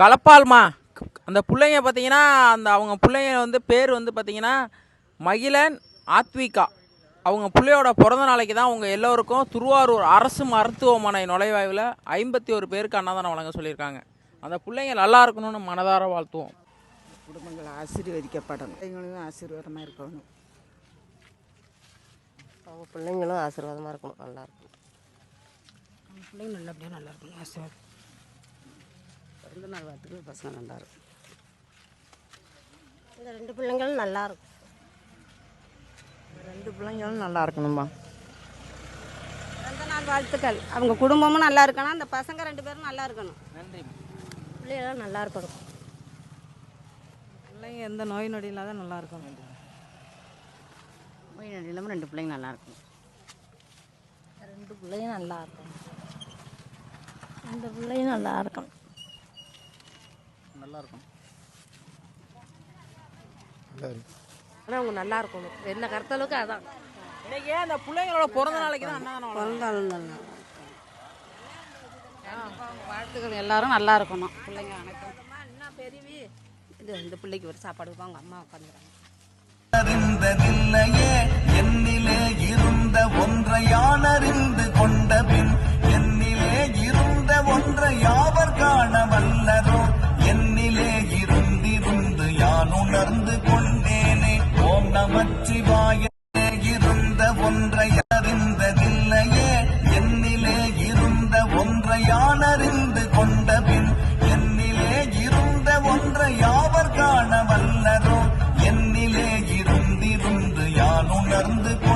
கலப்பால்மா அந்த பிள்ளைங்க பார்த்தீங்கன்னா அந்த அவங்க பிள்ளைங்க வந்து பேர் வந்து பார்த்தீங்கன்னா மகிழன் ஆத்விகா. அவங்க பிள்ளையோட பிறந்த நாளைக்கு தான் அவங்க எல்லோருக்கும் திருவாரூர் அரசு மருத்துவமனை நுழைவாய்வில் ஐம்பத்தி ஒரு பேருக்கு அன்னதானம் வழங்க சொல்லியிருக்காங்க. அந்த பிள்ளைங்க நல்லா இருக்கணும்னு மனதார வாழ்த்துவோம். குடும்பங்கள் ஆசீர்வதிக்கப்படணும். எங்களுக்கும் ஆசீர்வாதமாக இருக்கணும். அவங்க பிள்ளைங்களும் ஆசீர்வாதமாக இருக்கணும். நல்லா இருக்கும் பிள்ளைங்க நல்லபடியாக நல்லா இருக்கணும். ஆசீர்வாதம். பிறந்த நாள் வாழ்த்துக்கள் பசங்க நல்லா இருக்கும். இந்த ரெண்டு பிள்ளைங்களும் நல்லா இருக்கும். ரெண்டு பிள்ளைங்களும் நல்லா இருக்கணும்மா பிறந்த நாள் வாழ்த்துக்கள். அவங்க குடும்பமும் நல்லா இருக்கணும் அந்த பசங்க ரெண்டு பேரும் நல்லா இருக்கணும். நன்றி. பிள்ளைகளும் நல்லா இருக்கணும். பிள்ளைங்க எந்த நோய் நொடி இல்லாத நல்லா இருக்கணும். நோய் நொடி இல்லாமல் ரெண்டு பிள்ளைங்க நல்லா இருக்கும் ரெண்டு பிள்ளையும் நல்லா இருக்கணும். ரெண்டு பிள்ளையும் நல்லா இருக்கணும். நல்லா இருக்கும் ஆனால் அவங்க நல்லா இருக்கணும் என்ன கருத்தளவுக்கு அதான். இன்னைக்கு ஏன் அந்த பிள்ளைங்களோட பிறந்த நாளைக்கு தான் வழங்க- பிறந்தாலும் நல்லா வாழ்த்துக்கள் எல்லாரும் நல்லா இருக்கணும் பிள்ளைங்க அனைத்தும். என்ன பெரியவி? இது இந்த பிள்ளைக்கு ஒரு சாப்பாடு வைப்பாங்க அம்மா உட்காந்துறாங்க நான் உணர்ந்து கொண்டேனே. ஓம் நமச்சிவாய இருந்த ஒன்றை அறிந்ததில்லையே. என்னிலே இருந்த ஒன்றை யான் அறிந்து கொண்ட பின் என்னிலே இருந்த ஒன்றை யாவர் காண வல்லரோ. என்னிலே இருந்திருந்து யான் உணர்ந்து கொண்ட